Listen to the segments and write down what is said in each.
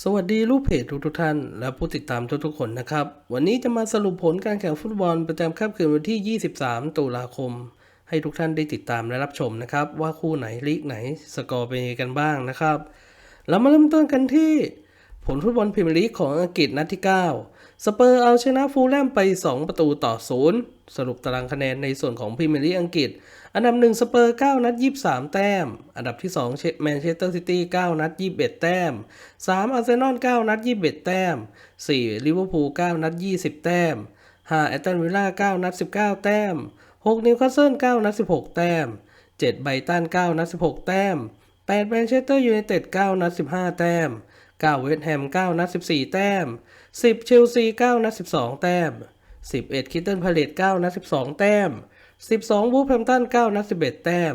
สวัสดีลูกเพจทุกทุกท่าน และผู้ติดตามทุกๆคนนะครับ วันนี้จะมาสรุปผลการแข่งฟุตบอลประจำค่ำคืนวันที่ 23 ตุลาคม ให้ทุกท่านได้ติดตามและรับชมนะครับ ว่าคู่ไหนลีกไหนสกอร์เป็นยังไงกันบ้างนะครับ เรามาเริ่มต้นกันที่ ผลฟุตบอลพรีเมียร์ลีกของอังกฤษนัดที่ 9 สเปอร์เอาชนะฟูลแลมไป 2 ประตูต่อ0สรุปตารางคะแนนในส่วนของพรีเมียร์ลีกอังกฤษ อันดับ 1 สเปอร์ 9 นัด 23 แต้ม อันดับที่2เชแมนเชสเตอร์ซิตี้ 9 นัด 21 แต้ม 3 อาร์เซนอล 9 นัด 21 แต้ม 4 ลิเวอร์พูล 9 นัด 20 แต้ม 5 แอตตันวิลล่า 9 นัด 19 แต้ม 6 นิวคาสเซิล 9 นัด 16 แต้ม 7 ไบตัน 9 นัด 16 แต้ม 8 แมนเชสเตอร์ยูไนเต็ด 9 นัด 15 แต้ม 9 เวสต์แฮม 9 นัด 14 แต้ม 10 เชลซี 9 นัด 12 แต้ม 11 คิตเติลพาเลต 9 นัด 12 แต้ม 12 วูฟแฮมตัน 9 นัด 11 แต้ม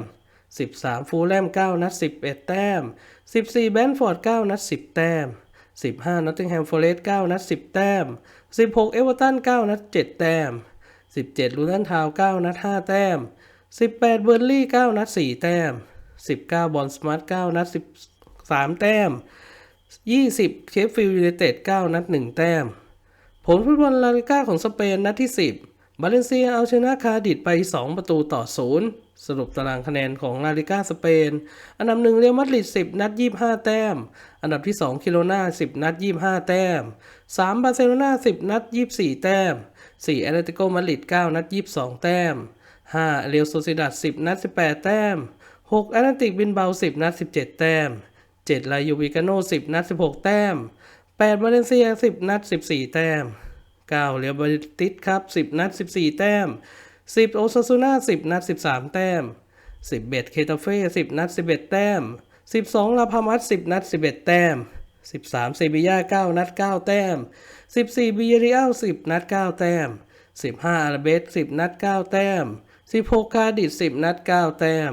13 ฟูลแลม 9 นัด 11 แต้ม 14 แบนฟอร์ด 9 นัด 10 แต้ม 15 นอตติงแฮมฟอร์เรสต์ 9 นัด 10 แต้ม 16 เอเวอร์ตัน 9 นัด 7 แต้ม 17 ลูตันทาวน์9นัด 5 แต้ม 18 เบอร์นลี่ 9 นัด 4 แต้ม 19 บอลสมาร์ท 9 นัด 13 แต้ม 20 เชฟฟิลด์ยูไนเต็ด 9 นัด 1 แต้ม ผลฟุตบอลลาลิก้าของสเปนนัดที่ 10 บาเลนเซียเอาชนะคาดิดไป 2 ประตูต่อ 0 สรุปตารางคะแนนของลาลิก้าสเปน อันดับ 1 เรอัลมาดริด 10 นัด 25 แต้ม อันดับที่ 2 คิโรนา10 นัด 25 แต้ม 3 บาร์เซโลนา10 นัด 24 แต้ม 4 แอตเลติโกมาดริด 9 นัด 22 แต้ม 5 เรอัลโซซิดัด10 นัด 18 แต้ม 6 แอตเลติกบินเบา 10 นัด 17 แต้ม 7ลายูวิกาโน10 นัด 16 แต้ม8บาเลนเซีย 10 นัด 14 แต้ม 9เรียลบาติสครับ 10 นัด 14 แต้ม 10 โอซาซูน่า 10 นัด 13 แต้ม10เคตาเฟ่ 10 นัด 11 แต้ม 12 ลาพามัส 10 นัด 11 แต้ม 13 เซบียา 9 นัด 9 แต้ม 14 บิเยริอัล 10 นัด 9 แต้ม 15 อาราเบส 10 นัด 9 แต้ม 16 คาดิส10 นัด 9 แต้ม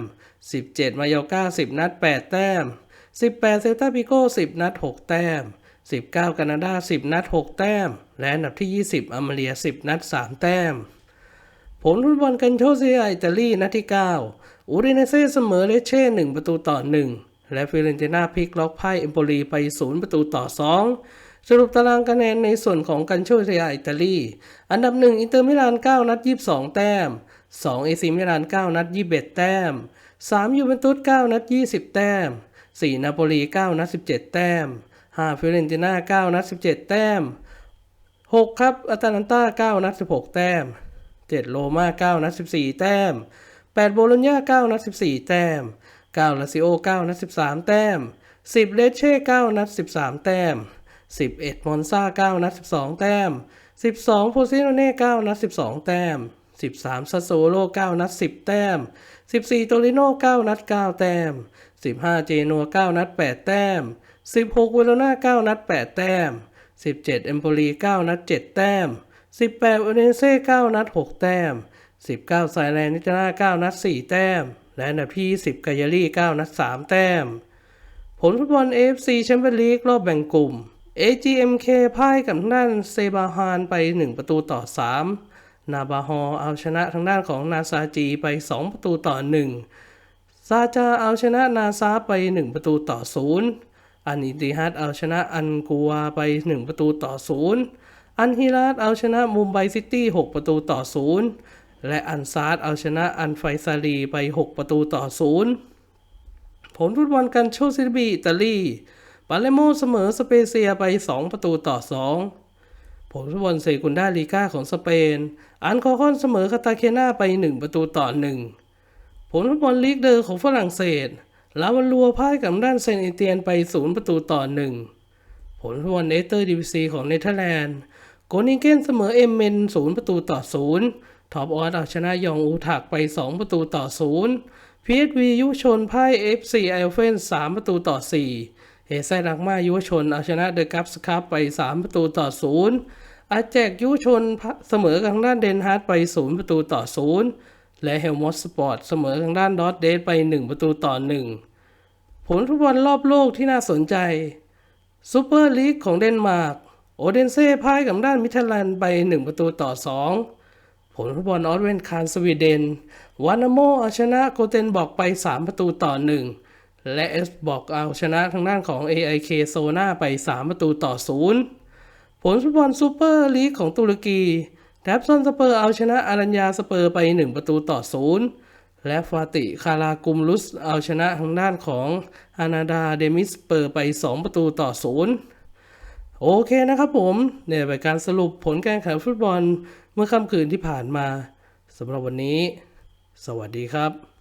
17 มายอร์กา10 นัด 8 แต้ม 18 เซลตาปิโก้ 10 นัด 6 แต้ม 19แคนาดา 10 นัด 6 แต้ม และอันดับที่ 20 อเมเรีย10 นัด 3 แต้ม ผลฟุตบอลกันโชเซียอิตาลีนัดที่ 9 อูริเนเซ่เสมอเลเช่ 1 ประตูต่อ 1 และฟิเรนติน่าพลิกล็อกไพ่เอมโปลีไป 0 ประตูต่อ 2สรุปตารางคะแนนในส่วนของกันโชเซียอิตาลี อันดับ 1 อินเตอร์มิลาน 9 นัด 22 แต้ม 2 เอซีมิลาน 9 นัด 21 แต้ม 3 ยูเวนตุส 9 นัด 20 แต้ม 4 นาโปลี 9 นัด 17 แต้ม 5 ฟิเรนติน่า 9 นัด 17 แต้ม 6 ครับอาตาลันตา 9 นัด 16 แต้ม 7 โรม่า 9 นัด 14 แต้ม 8 โบโลญญา 9 นัด 14 แต้ม 9 ลาซิโอ 9 นัด 13 แต้ม 10 เลเช่ 9 นัด 13 แต้ม 11 มอนซา 9 นัด 12 แต้ม 12 โพซิโนเน่ 9 นัด 12 แต้ม 13ซัสโซโล9นัด 10 แต้ม 14 โตริโน่9นัด 9 แต้ม 15 เจนัว9นัด 8 แต้ม 16 เวโรนา9นัด 8 แต้ม 17 เอมโปลี9นัด 7 แต้ม 18โอเนเซ่9นัด 6 แต้ม 19ไซแลนนิจนา9นัด 4 แต้ม และอันดับที่20กายารี่9นัด 3 แต้ม ผลฟุตบอล AFC แชมเปี้ยนลีกรอบแบ่งกลุ่ม AGMK พ่ายกับทางด้านเซบาฮานไป 1 ประตูต่อ 3 นาบาฮอเอาชนะทางด้านของนาซาจีไป 2 ประตูต่อ 1 ซาจาเอาชนะนาซาไป 1 ประตูต่อ 0 อันอิติฮัดเอาชนะอันกัวไป 1 ประตูต่อ 0 อันฮิราตเอาชนะมุมไบซิตี้6ประตูต่อ 0 และอันซาดเอาชนะอันไฟซารีไป 6 ประตูต่อ 0 ผลฟุตบอลกันโชซิบีอิตาลี ปาเลโมเสมอสเปเซียไป 2 ประตูต่อ 2 ผลฟุตบอลเซกุนดาลีกาของสเปน อันคอคอนเสมอคาตาเคนาไป 1 ประตูต่อ 1 ผลฟุตบอลลีกเดอร์ของฝรั่งเศส ลาวันลัวพ่ายกับด้านเซนต์เอเตียนไป 0 ประตูต่อ 1 ผลฟุตบอลเอเตอร์ดิวิซีของเนเธอร์แลนด์ โกนิงเกนเสมอเอมเมน 0 ประตูต่อ 0 ท็อปออสเอาชนะยองอูถักไป 2 ประตูต่อ0พีเอสวียุชนพ่ายเอฟซีไอเฟน3 ประตูต่อ 4 เฮไซรักมายุวชน เอาชนะเดอะกัฟส์คัพไป 3 ประตูต่อ 0 อาแจกยุวชนเสมอกับทางด้านเดนฮาร์ดไป 0 ประตูต่อ 0 และเฮลมอสสปอร์ตเสมอทางด้านดอทเดทไป 1 ประตูต่อ 1 ผลฟุตบอลรอบโลกที่น่าสนใจซูเปอร์ลีกของเดนมาร์กโอเดนเซ่พ่ายกับด้านมิเทลแลนไป 1 ประตูต่อ 2 ผลฟุตบอลออสเวนคานสวีเดนวานาโมเอาชนะโกเทนบอกไป 3 ประตูต่อ 1 และเอสบอกเอาชนะทางด้านของ AIK โซนาไป 3 ประตูต่อ 0 ผลฟุตบอลซูเปอร์ลีกของตุรกีแดบซอนสเปอร์เอาชนะอารัญญาสเปอร์ไป 1 ประตูต่อ 0 และฟาติคารากุมลุสเอาชนะทางด้านของอานาดาเดมิสเปอร์ไป 2 ประตูต่อ 0 โอเคนะครับผมเนี่ยเป็นการสรุปผลการแข่งขันฟุตบอลเมื่อค่ำคืนที่ผ่านมาสำหรับวันนี้ สวัสดีครับ